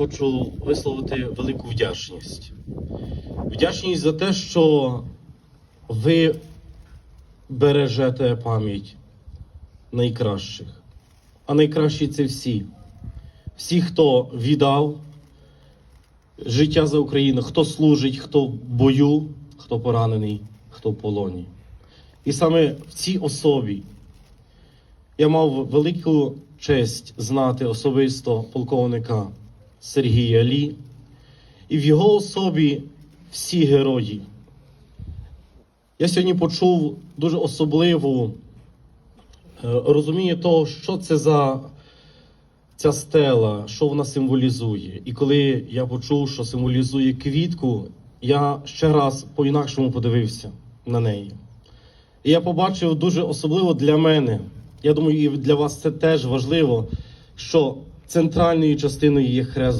хочу висловити велику вдячність. Вдячність за те, що ви бережете пам'ять найкращих. А найкращі це всі. Всі, хто віддав життя за Україну, хто служить, хто в бою, хто поранений, хто в полоні. І саме в цій особі я мав велику честь знати особисто полковника Сергія Лі, і в його особі всі герої. Я сьогодні почув дуже особливу е, розуміння того, що це за ця стела, що вона символізує. І коли я почув, що символізує квітку, я ще раз по-інакшому подивився на неї. І я побачив дуже особливо для мене. Я думаю, і для вас це теж важливо, що центральною частиною є хрест